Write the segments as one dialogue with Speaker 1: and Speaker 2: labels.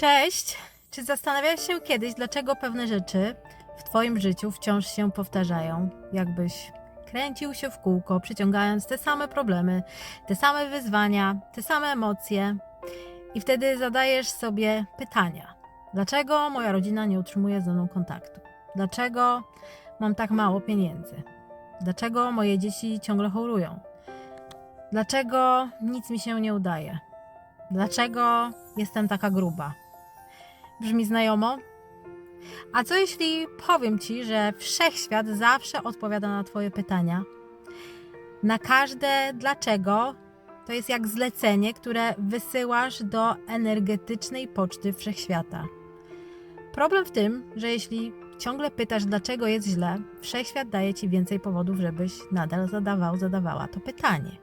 Speaker 1: Cześć! Czy zastanawiałeś się kiedyś, dlaczego pewne rzeczy w Twoim życiu wciąż się powtarzają? Jakbyś kręcił się w kółko, przyciągając te same problemy, te same wyzwania, te same emocje, i wtedy zadajesz sobie pytania: dlaczego moja rodzina nie utrzymuje ze mną kontaktu? Dlaczego mam tak mało pieniędzy? Dlaczego moje dzieci ciągle chorują? Dlaczego nic mi się nie udaje? Dlaczego jestem taka gruba? Brzmi znajomo? A co jeśli powiem ci, że wszechświat zawsze odpowiada na Twoje pytania? Na każde dlaczego to jest jak zlecenie, które wysyłasz do energetycznej poczty wszechświata. Problem w tym, że jeśli ciągle pytasz, dlaczego jest źle, wszechświat daje ci więcej powodów, żebyś nadal zadawał, zadawała to pytanie.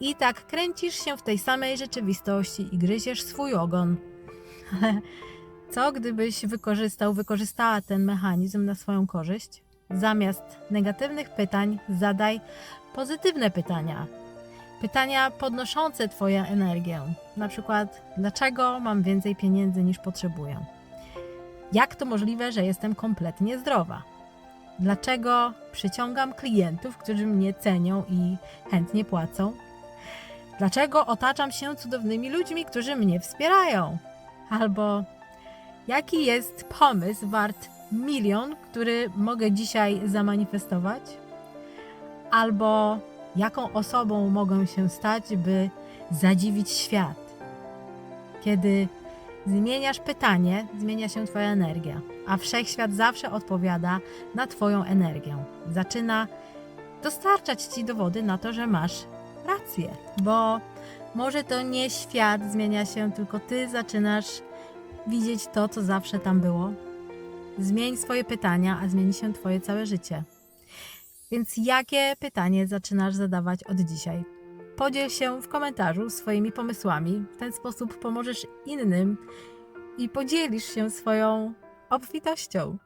Speaker 1: I tak kręcisz się w tej samej rzeczywistości i gryziesz swój ogon. Ale co gdybyś wykorzystał, wykorzystała ten mechanizm na swoją korzyść? Zamiast negatywnych pytań zadaj pozytywne pytania. Pytania podnoszące Twoją energię. Na przykład, dlaczego mam więcej pieniędzy niż potrzebuję? Jak to możliwe, że jestem kompletnie zdrowa? Dlaczego przyciągam klientów, którzy mnie cenią i chętnie płacą? Dlaczego otaczam się cudownymi ludźmi, którzy mnie wspierają? Albo jaki jest pomysł wart milion, który mogę dzisiaj zamanifestować? Albo jaką osobą mogę się stać, by zadziwić świat? Kiedy zmieniasz pytanie, zmienia się Twoja energia, a wszechświat zawsze odpowiada na Twoją energię. Zaczyna dostarczać Ci dowody na to, że masz rację, bo może to nie świat zmienia się, tylko Ty zaczynasz widzieć to, co zawsze tam było. Zmień swoje pytania, a zmieni się Twoje całe życie. Więc jakie pytanie zaczynasz zadawać od dzisiaj? Podziel się w komentarzu swoimi pomysłami. W ten sposób pomożesz innym i podzielisz się swoją obfitością.